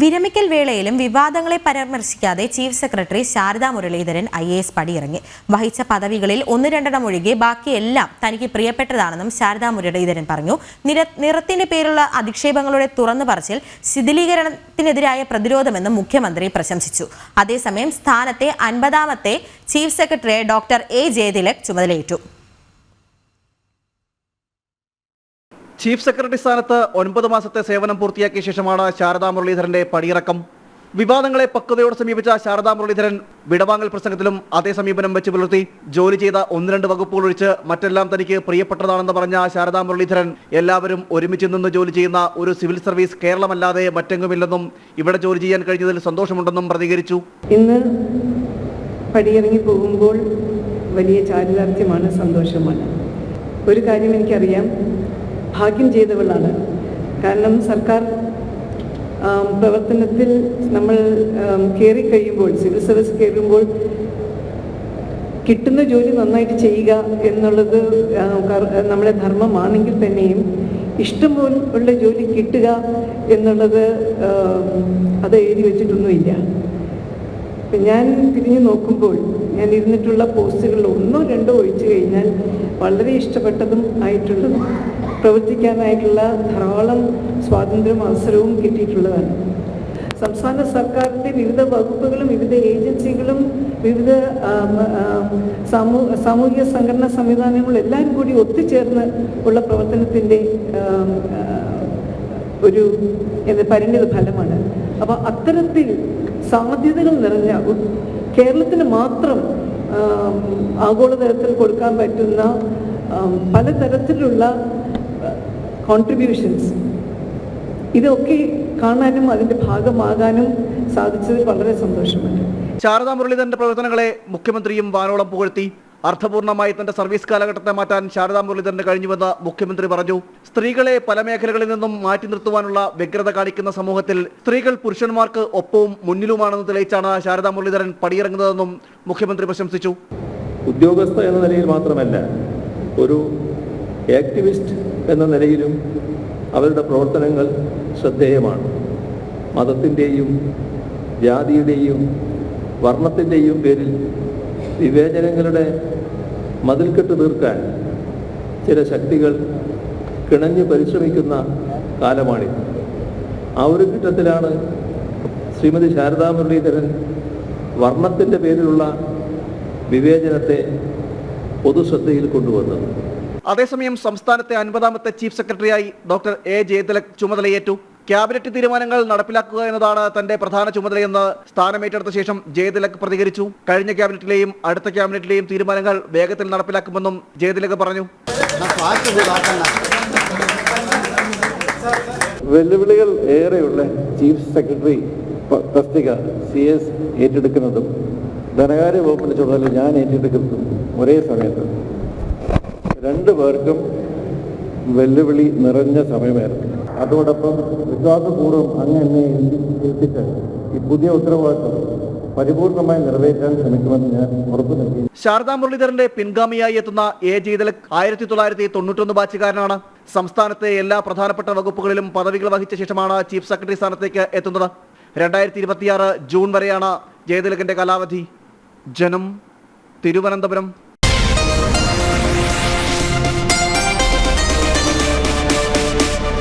വിരമിക്കൽ വേളയിലും വിവാദങ്ങളെ പരാമർശിക്കാതെ chief secretary Sharada Muraleedharan I A S പടിയിറങ്ങി. വഹിച്ച പദവികളിൽ ഒന്ന് രണ്ടെണ്ണം ഒഴികെ ബാക്കിയെല്ലാം തനിക്ക് പ്രിയപ്പെട്ടതാണെന്നും ശാരദാ മുരളീധരൻ പറഞ്ഞു. നിറത്തിന്റെ പേരുള്ള അധിക്ഷേപങ്ങളുടെ തുറന്നു പറച്ചിൽ ശിഥിലീകരണത്തിനെതിരായ പ്രതിരോധമെന്നും മുഖ്യമന്ത്രി പ്രശംസിച്ചു. അതേസമയം സ്ഥാനത്തെ അൻപതാമത്തെ ചീഫ് സെക്രട്ടറിയെ ഡോക്ടർ എ ജയതിലക് ചുമതലയേറ്റു. ചീഫ് സെക്രട്ടറി സ്ഥാനത്ത് ഒൻപത് മാസത്തെ സേവനം പൂർത്തിയാക്കിയ ശേഷമാണ് ശാരദാ മുരളീധരന്റെ പടിയിറക്കം. വിവാദങ്ങളെ പക്വതയോട് സമീപിച്ച ശാരദാ മുരളീധരൻ വിടവാങ്ങൽ പ്രസംഗത്തിലും അതേ സമീപനം വെച്ച് പുലർത്തി. ജോലി ചെയ്ത ഒന്ന് രണ്ട് വകുപ്പുകൾ ഒഴിച്ച് മറ്റെല്ലാം തനിക്ക് പ്രിയപ്പെട്ടതാണെന്ന് പറഞ്ഞ ശാരദാ മുരളീധരൻ എല്ലാവരും ഒരുമിച്ച് നിന്ന് ജോലി ചെയ്യുന്ന ഒരു സിവിൽ സർവീസ് കേരളമല്ലാതെ മറ്റെങ്ങുമില്ലെന്നും ഇവിടെ ജോലി ചെയ്യാൻ കഴിഞ്ഞതിൽ സന്തോഷമുണ്ടെന്നും പ്രതികരിച്ചു. ഇന്ന് പടിയിറങ്ങി പോകുമ്പോൾ വലിയ ചാരിതാർത്ഥ്യമാണ് സന്തോഷമാണ്. ഒരു കാര്യം എനിക്കറിയാം. ഭാഗ്യം ചെയ്തവളാണ്. കാരണം സർക്കാർ പ്രവർത്തനത്തിൽ നമ്മൾ കയറി കഴിയുമ്പോൾ സിവിൽ സർവീസ് കയറുമ്പോൾ കിട്ടുന്ന ജോലി നന്നായിട്ട് ചെയ്യുക എന്നുള്ളത് നമ്മുടെ ധർമ്മമാണെങ്കിൽ തന്നെയും ഇഷ്ടം ഉള്ള ജോലി കിട്ടുക എന്നുള്ളത് അത് എഴുതി വെച്ചിട്ടൊന്നുമില്ല. ഞാൻ തിരിഞ്ഞു നോക്കുമ്പോൾ ഞാൻ ഇരുന്നിട്ടുള്ള പോസ്റ്റുകളിൽ ഒന്നോ രണ്ടോ ഒഴിച്ചു കഴിഞ്ഞാൽ വളരെ ഇഷ്ടപ്പെട്ടതും ആയിട്ടുള്ളതും പ്രവർത്തിക്കാനായിട്ടുള്ള ധാരാളം സ്വാതന്ത്ര്യവും അവസരവും കിട്ടിയിട്ടുള്ളതാണ്. സംസ്ഥാന സർക്കാരിന്റെ വിവിധ വകുപ്പുകളും വിവിധ ഏജൻസികളും വിവിധ സാമൂഹിക സംഘടനാ സംവിധാനങ്ങളും എല്ലാം കൂടി ഒത്തുചേർന്ന് ഉള്ള പ്രവർത്തനത്തിന്റെ ഒരു പരിണിത ഫലമാണ്. അപ്പോൾ അത്തരത്തിൽ സാധ്യതകൾ നിറഞ്ഞ കേരളത്തിന് മാത്രം ആഗോളതലത്തിൽ കൊടുക്കാൻ പറ്റുന്ന പലതരത്തിലുള്ള കോൺട്രിബ്യൂഷൻസ് ഇതൊക്കെ കാണാനും അതിന്റെ ഭാഗമാകാനും സാധിച്ചതിൽ വളരെ സന്തോഷമുണ്ട്. ശാരദാ മുരളീധരന്റെ പ്രവർത്തനങ്ങളെ മുഖ്യമന്ത്രിയും വാനോളം പുകഴ്ത്തി. അർത്ഥപൂർണമായി തന്റെ സർവീസ് കാലഘട്ടത്തെ മാറ്റാൻ ശാരദാ മുരളീധരന് കഴിഞ്ഞുവെന്ന് മുഖ്യമന്ത്രി പറഞ്ഞു. സ്ത്രീകളെ പല മേഖലകളിൽ നിന്നും മാറ്റി നിർത്തുവാനുള്ള വ്യഗ്രത കാണിക്കുന്ന സമൂഹത്തിൽ സ്ത്രീകൾ പുരുഷന്മാർക്ക് ഒപ്പവും മുന്നിലുമാണെന്ന് തെളിയിച്ചാണ് ശാരദാ മുരളീധരൻ പടിയിറങ്ങുന്നതെന്നും മുഖ്യമന്ത്രി പ്രശംസിച്ചു. ഉദ്യോഗസ്ഥ എന്ന നിലയിൽ മാത്രമല്ല ഒരു ആക്ടിവിസ്റ്റ് എന്ന നിലയിലും അവരുടെ പ്രവർത്തനങ്ങൾ ശ്രദ്ധേയമാണ്. മതത്തിന്റെയും ജാതിയുടെയും വർണത്തിന്റെയും പേരിൽ വിവേചനങ്ങളുടെ മതിൽക്കെട്ട് തീർക്കാൻ ചില ശക്തികൾ കിണഞ്ഞു പരിശ്രമിക്കുന്ന കാലമാണിത്. ആ ഒരു ഘട്ടത്തിലാണ് ശ്രീമതി ശാരദാ മുരളീധരൻ വർണത്തിന്റെ പേരിലുള്ള വിവേചനത്തെ പൊതുശ്രദ്ധയിൽ കൊണ്ടുവന്നത്. അതേസമയം സംസ്ഥാനത്തെ അൻപതാമത്തെ ചീഫ് സെക്രട്ടറിയായി ഡോക്ടർ എ ജയതിലക് ചുമതലയേറ്റു. ക്യാബിനറ്റ് തീരുമാനങ്ങൾ നടപ്പിലാക്കുക എന്നതാണ് തന്റെ പ്രധാന ചുമതലയെന്ന് സ്ഥാനമേറ്റെടുത്ത ശേഷം ജയതിലക് പ്രതികരിച്ചു. കഴിഞ്ഞ ക്യാബിനറ്റിലെയും അടുത്ത ക്യാബിനറ്റിലെയും തീരുമാനങ്ങൾ വേഗത്തിൽ നടപ്പിലാക്കുമെന്നും ജയതിലക് പറഞ്ഞു. വെല്ലുവിളികൾ ഏറെയുള്ള ചീഫ് സെക്രട്ടറി തസ്തിക സി എസ് ഏറ്റെടുക്കുന്നതും ധനകാര്യ വകുപ്പിന്റെ ചുമതല ഞാൻ ഏറ്റെടുക്കുന്നതും ഒരേ സമയത്ത് രണ്ടു പേർക്കും വെല്ലുവിളി നിറഞ്ഞ സമയമായിരുന്നു. അതോടൊപ്പം വിശ്വാസപൂർവം അങ്ങ് എന്നെ ഈ പുതിയ ഉത്തരവാദിത്വം പരിപൂർണമായി നിറവേറ്റാൻ ശ്രമിക്കുമെന്ന് ഞാൻ ഉറപ്പു നൽകി. ശാരദാ മുരളീധരന്റെ പിൻഗാമിയായി എത്തുന്ന എ. ജീതലക് ആയിരത്തി തൊള്ളായിരത്തി തൊണ്ണൂറ്റൊന്ന് ബാച്ചുകാരനാണ്. സംസ്ഥാനത്തെ എല്ലാ പ്രധാനപ്പെട്ട വകുപ്പുകളിലും പദവികൾ വഹിച്ച ശേഷമാണ് ചീഫ് സെക്രട്ടറി സ്ഥാനത്തേക്ക് എത്തുന്നത്. രണ്ടായിരത്തി ഇരുപത്തിയാറ് ജൂൺ വരെയാണ് ജയതിലകന്റെ കാലാവധി. ജനം തിരുവനന്തപുരം